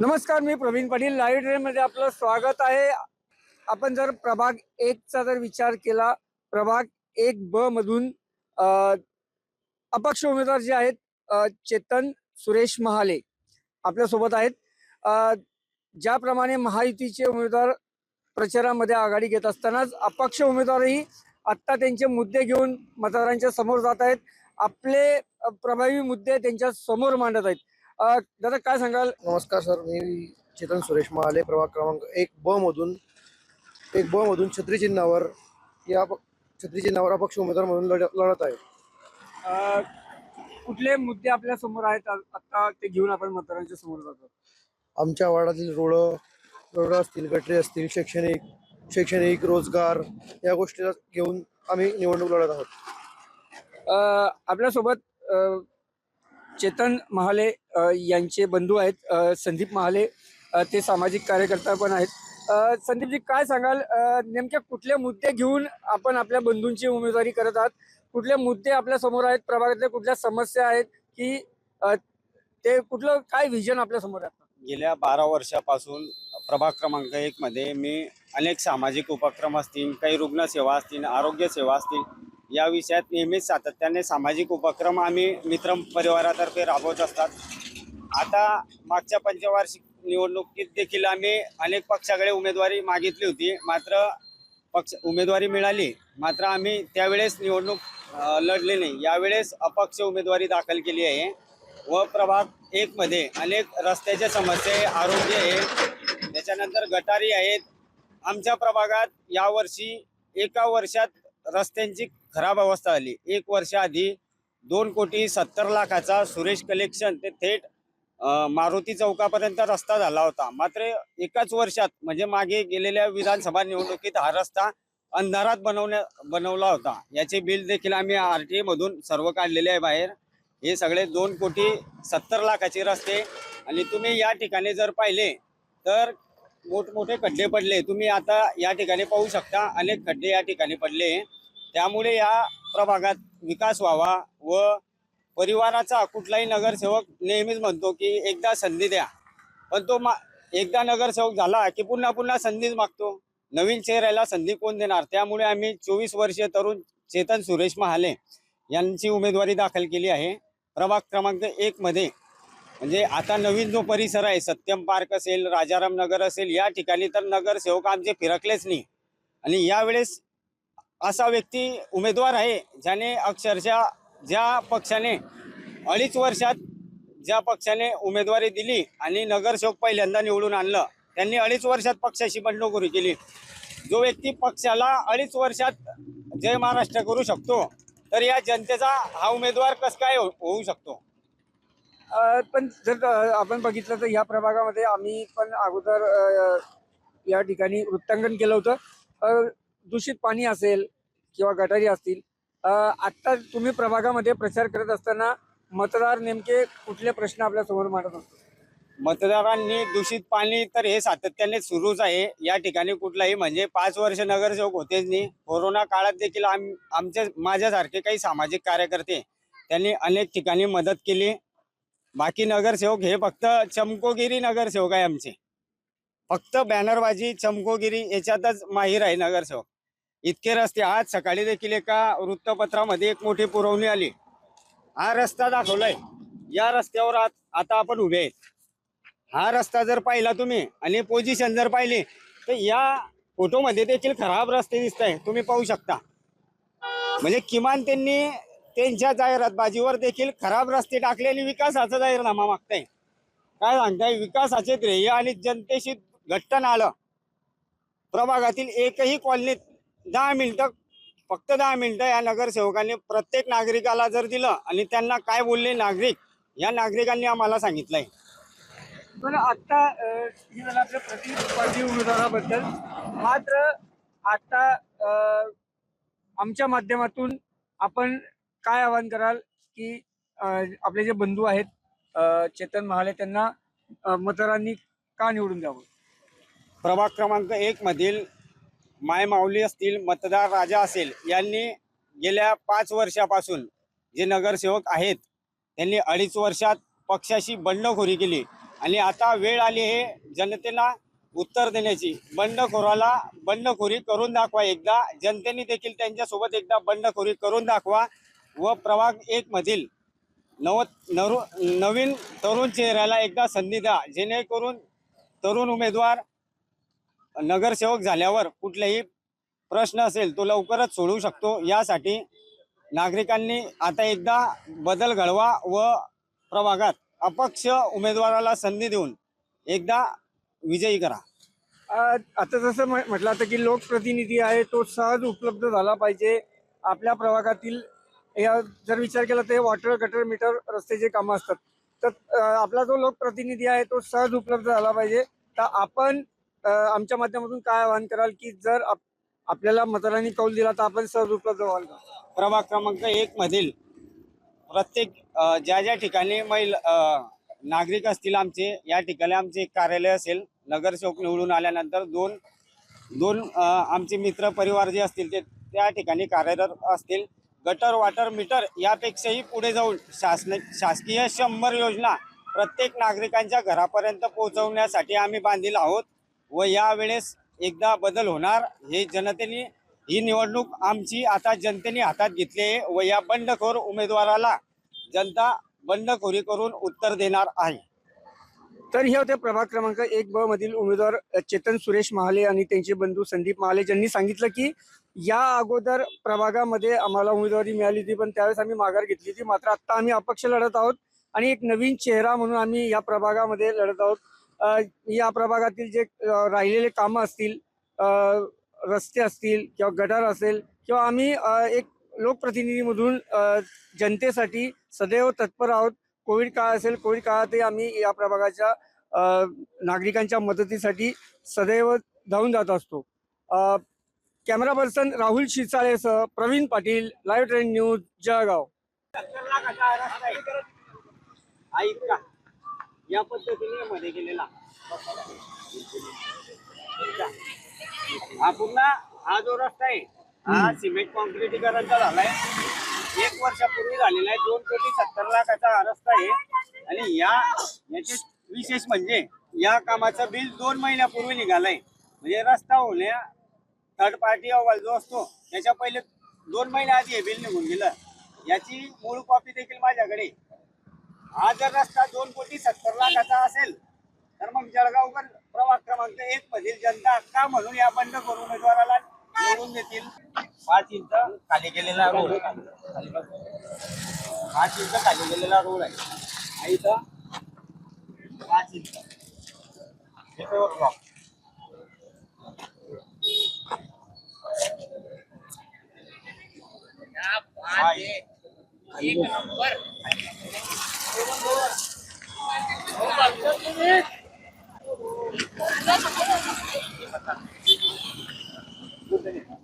नमस्कार मी प्रवीण पाटील. लाईव्ह ट्रेनमध्ये आपलं स्वागत आहे. आपण जर प्रभाग एकचा जर विचार केला प्रभाग एक ब मधून अपक्ष उमेदवार जे आहेत चेतन सुरेश महाले आपल्यासोबत आहेत. ज्याप्रमाणे महायुतीचे उमेदवार प्रचारामध्ये आघाडी घेत असतानाच अपक्ष उमेदवारही आत्ता त्यांचे मुद्दे घेऊन मतदारांच्या समोर जात आहेत. आपले प्रभावी मुद्दे त्यांच्यासमोर मांडत आहेत. अ, दादा काय सांगाल? नमस्कार सर. मी चेतन सुरेश महाले प्रभाग क्रमांक एक ब मधून एक ब मधून छत्री चिन्हावर या प- छत्री चिन्हावर अपक्ष उमेदवार म्हणून लढ लढत आहे. अ, कुठले मुद्दे आपल्यासमोर आहेत? आ- आता ते घेऊन आपण मतदारांच्या समोर जातो. आमच्या वार्डातील रोड रोड असतील गटरे असतील शैक्षणिक शैक्षणिक रोजगार या गोष्टीला घेऊन आम्ही निवडणूक लढत आहोत. अ, आपल्यासोबत अ, चेतन महाले यांचे बंधू आहेत. संदीप महाले ते सामाजिक कार्यकर्ता पण आहेत. संदीपजी काय सांगाल? नेमक्या कुठले मुद्दे घेऊन आपण आपल्या बंधूंची उमेदवारी करत आहात? कुठले मुद्दे आपल्यासमोर आहेत? प्रभागातल्या कुठल्या समस्या आहेत? की ते कुठलं काय विजन आपल्यासमोर आहे? गेल्या बारा वर्षापासून प्रभाग क्रमांक एक मध्ये मी अनेक सामाजिक उपक्रम असतील काही रुग्णसेवा असतील आरोग्य सेवा असतील या विषयात नेहमीच सातत्याने सामाजिक उपक्रम आम्ही मित्र परिवारातर्फे राबवत असतात. आता मागच्या पंचवार्षिक निवडणुकीत देखील आम्ही अनेक पक्षाकडे उमेदवारी मागितली होती. मात्र पक्ष उमेदवारी मिळाली. मात्र आम्ही त्यावेळेस निवडणूक लढली नाही. यावेळेस अपक्ष उमेदवारी दाखल केली आहे. व प्रभाग एकमध्ये अनेक रस्त्याच्या समस्या आहे आरोग्य आहे. त्याच्यानंतर गटारी आहेत. आमच्या प्रभागात यावर्षी एका वर्षात रस्त्यांची खराब अवस्था आली. एक वर्षाआधी दोन कोटी सत्तर लाखाचा सुरेश कलेक्शन ते थेट मारुती चौकापर्यंत रस्ता झाला होता. मात्र एकाच वर्षात म्हणजे मागे गेलेल्या विधानसभा निवडणुकीत हा रस्ता अंधारात बनवण्या बनवला होता. याचे बिल देखील आम्ही आर टी मधून सर्व काढलेले आहे बाहेर. हे सगळे दोन कोटी सत्तर लाखाचे रस्ते. आणि तुम्ही या ठिकाणी जर पाहिले तर मोठमोठे खड्डे पडले. तुम्ही आता या ठिकाणी पाहू शकता अनेक खड्डे या ठिकाणी पडले. त्यामुळे या प्रभागात विकास व्हावा व परिवाराचा कुठलाही नगरसेवक नेहमीच म्हणतो की एकदा संधी द्या. पण तो मा एकदा नगरसेवक झाला की पुन्हा पुन्हा संधीच मागतो. नवीन चेहऱ्याला संधी कोण देणार? त्यामुळे आम्ही चोवीस वर्षीय तरुण चेतन सुरेश महाले यांची उमेदवारी दाखल केली आहे. प्रभाग क्रमांक एक मध्ये म्हणजे आता नवीन जो परिसर आहे सत्यम पार्क असेल राजाराम नगर असेल या ठिकाणी तर नगरसेवक आमचे फिरकलेच नाही. आणि यावेळेस असा व्यक्ती उमेदवार आहे ज्याने अक्षरशः ज्या पक्षाने अडीच वर्षात ज्या पक्षाने उमेदवारी दिली आणि नगरसेवक पहिल्यांदा निवडून आणलं त्यांनी अडीच वर्षात पक्षाशी बंडखोरी केली. जो व्यक्ती पक्षाला अडीच वर्षात जय महाराष्ट्र करू शकतो तर या जनतेचा हा उमेदवार कस काय हो- होऊ शकतो? पण जर आपण बघितलं तर ह्या प्रभागामध्ये आम्ही पण अगोदर या ठिकाणी वृत्तांकन केलं होतं. दूषित पाणी असेल किंवा गटारी असतील आत्ता तुम्ही प्रभागामध्ये प्रचार करत असताना मतदार नेमके कुठले प्रश्न आपल्यासमोर मांडत असतो मतदारांनी दूषित पाणी तर हे सातत्याने सुरूच आहे. या ठिकाणी कुठलाही म्हणजे पाच वर्ष नगरसेवक होतेच नाही. कोरोना काळात देखील आम आमचे माझ्यासारखे काही सामाजिक कार्यकर्ते त्यांनी अनेक ठिकाणी मदत केली. बाकी नगरसेवक हे फक्त चमकोगिरी नगरसेवक आहे आमचे. फक्त बॅनरबाजी चमकोगिरी याच्यातच माहीर आहे नगरसेवक. इतके रस्ते. आज सकाळी देखील एका वृत्तपत्रामध्ये एक मोठी पुरवणी आली. हा रस्ता दाखवलाय. या रस्त्यावर आज आता आपण उभे आहेत. हा रस्ता जर पाहिला तुम्ही आणि पोझिशन जर पाहिली तर या फोटोमध्ये देखील खराब रस्ते दिसत आहे तुम्ही पाहू शकता. म्हणजे किमान त्यांनी त्यांच्या जाहिरातबाजीवर देखील खराब रस्ते टाकले आणि विकासाचा जाहीरनामा मागताय. काय सांगताय? विकासाचे ध्येय आणि जनतेशी घट्ट नालं. प्रभागातील एकही कॉलनीत दहा मिनिटं फक्त दहा मिनिटं या नगरसेवकांनी प्रत्येक नागरिकाला जर दिलं आणि त्यांना काय बोलले नागरिक या नागरिकांनी आम्हाला सांगितलंय बरं आत्ता हे झालं आपल्या प्रतिस्पर्धी उमेदवाराबद्दल मात्र आता अ, आमच्या माध्यमातून आपण काय आवाहन कराल की अ, आपले जे बंधू आहेत अ, चेतन महाले त्यांना अ, मतदारांनी का निवडून द्यावं? प्रभाग क्रमांक एक मधील माय माऊली असतील मतदार राजा असेल यांनी गेल्या पाच वर्षापासून जे नगरसेवक आहेत त्यांनी अडीच वर्षात पक्षाशी बंडखोरी केली. आणि आता वेळ आली हे जनतेला उत्तर देण्याची. बंडखोराला बंडखोरी करून दाखवा एकदा. जनतेने देखील त्यांच्यासोबत एकदा बंडखोरी करून दाखवा व प्रभाग एकमधील नव नरू नवीन तरुण चेहऱ्याला एकदा संधी द्या. जेणेकरून तरुण उमेदवार नगरसेवक झाल्यावर कुठलेही प्रश्न असेल तो लवकरच सोडवू शकतो. यासाठी नागरिकांनी आता एकदा बदल घडवा व प्रभागात अपक्ष उमेदवाराला संधी देऊन एकदा विजयी करा. आता जसं म्हटलं आता की लोकप्रतिनिधी आहे तो सहज उपलब्ध झाला पाहिजे. आपल्या प्रभागातील या जर विचार केला तर वॉटर गटर मीटर रस्त्याचे कामं असतात तर आपला जो लोकप्रतिनिधी आहे तो सहज उपलब्ध झाला पाहिजे. तर आपण आमच्या माध्यमातून काय आवाहन कराल की जर आप- आपल्याला मतदारांनी कौल दिला तर आपण सहज उपलब्ध व्हाल का प्रभाग क्रमांक एक मधील प्रत्येक ज्या ज्या ठिकाणी महिला नागरिक असतील आमचे या ठिकाणी आमचे एक कार्यालय असेल नगरसेवक निवडून आल्यानंतर दोन दोन आमचे मित्र परिवार जे असतील ते त्या ठिकाणी कार्यरत असतील. गटर वॉटर मीटर यापेक्षाही पुढे जाऊन शासन शासकीय शंभर योजना प्रत्येक नागरिकांच्या घरापर्यंत पोहोचवण्यासाठी आम्ही बांधील आहोत. व यावेळेस एकदा बदल होणार हे जनतेने ही निवडणूक आमची आता जनतेने हातात घेतली आहे व या बंडखोर उमेदवाराला जनता बंडखोरी करून उत्तर देणार आहे. तर हे होते प्रभाग क्रमांक एक ब मधील उमेदवार चेतन सुरेश महाले आणि त्यांचे बंधू संदीप महाले ज्यांनी सांगितलं की या अगोदर प्रभागामध्ये आम्हाला उमेदवारी मिळाली होती पण त्यावेळेस आम्ही माघार घेतली होती. मात्र आता आम्ही अपक्ष लढत आहोत आणि एक नवीन चेहरा म्हणून आम्ही या प्रभागामध्ये लढत आहोत. या प्रभागातील जे राहिलेले कामं असतील रस्ते असतील किंवा गटार असेल किंवा आम्ही एक लोकप्रतिनिधीमधून जनतेसाठी सदैव तत्पर आहोत. कोविड काळ असेल कोविड काळातही आम्ही या प्रभागाच्या नागरिकांच्या मदतीसाठी सदैव धावून जात असतो. Camera person Rahul शिसाळेसह Pravin Patil live train news Jalgaon. या पद्धतीने मध्ये गेलेला हा पूर्ण हा जो रस्ता आहे हा सिमेंट कॉन्क्रिटीकरणचा झालाय. एक वर्षापूर्वी झालेला आहे दोन कोटी सत्तर लाखाचा हा रस्ता आहे. आणि या याचे विशेष म्हणजे या कामाचं बिल दोन महिन्यापूर्वी निघालंय. म्हणजे रस्ता होण्या थर्ड पार्टी अहवाल जो असतो त्याच्या पहिले दोन महिन्या आधी हे बिल निघून गेलं. याची मूळ कॉपी देखील माझ्याकडे. हा जर रस्ता दोन कोटी सत्तर लाखाचा असेल तर मग जळगावकर प्रभाग क्रमांक एक मधील जनता का म्हणून या बंड करून उमेदवाराला निवडून देतील? पाच इंच खाली गेलेला रोड. पाच इंच खाली गेलेला रोड आहे. इथं? पाच इंच. इथं block. Thank you.